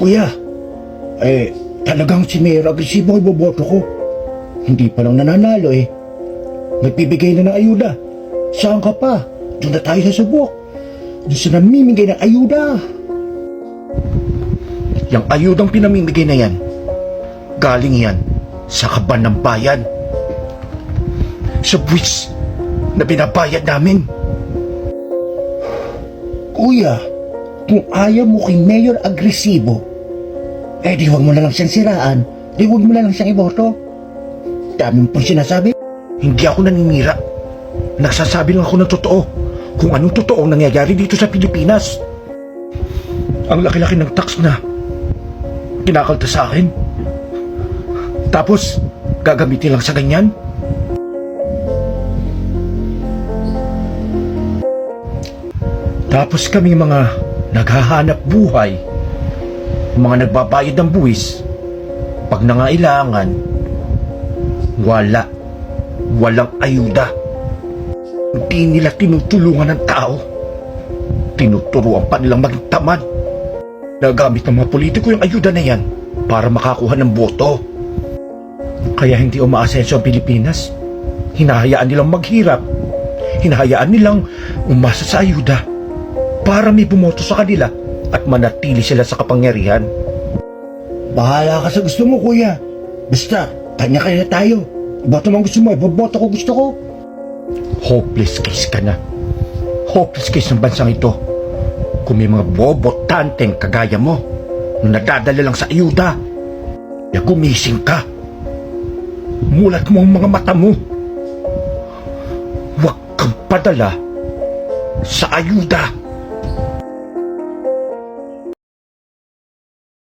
Kuya, eh, talagang si Mayor agresibo ang iboboto ko. Hindi pa lang nananalo eh. Nagbibigay na ng ayuda. Saan ka pa? Doon na tayo sa subok. Doon sa namimigay ng ayuda. Yung ayudang pinamimigay na yan, galing yan sa kaban ng bayan. Sa buwis na binabayad namin. Kuya, kung ayaw mo kay Mayor agresibo, eh di huwag mo na lang siyang siraan, di huwag mo na lang siyang iboto. Dami pong sinasabi. Hindi ako naninira. Nagsasabi lang ako ng totoo kung anong totoo ang nangyayari dito sa Pilipinas. Ang laki-laki ng tax na kinakalta sa akin. Tapos, gagamitin lang sa ganyan? Tapos kami mga naghahanap buhay, mga nagbabayad ng buwis, pag nangailangan, wala, walang ayuda. Hindi nila tinutulungan ng tao. Tinuturuan pa nilang maging tamad. Nagamit ng mga politiko yung ayuda na yan para makakuha ng boto. Kaya hindi umaasenso ang Pilipinas. Hinahayaan nilang maghirap. Hinahayaan nilang umasa sa ayuda para may bumoto sa kanila at manatili sila sa kapangyarihan. Bahala ka sa gusto mo, kuya. Basta, kanya-kanya tayo. Iboto mo ang gusto mo, iboboto ko gusto ko. Hopeless case ka na. Hopeless case ng bansang ito. Kung may mga bobotanteng kagaya mo, na nadadala lang sa ayuda, ya gumising ka. Mulat mo ang mga mata mo. Huwag kang padala sa ayuda.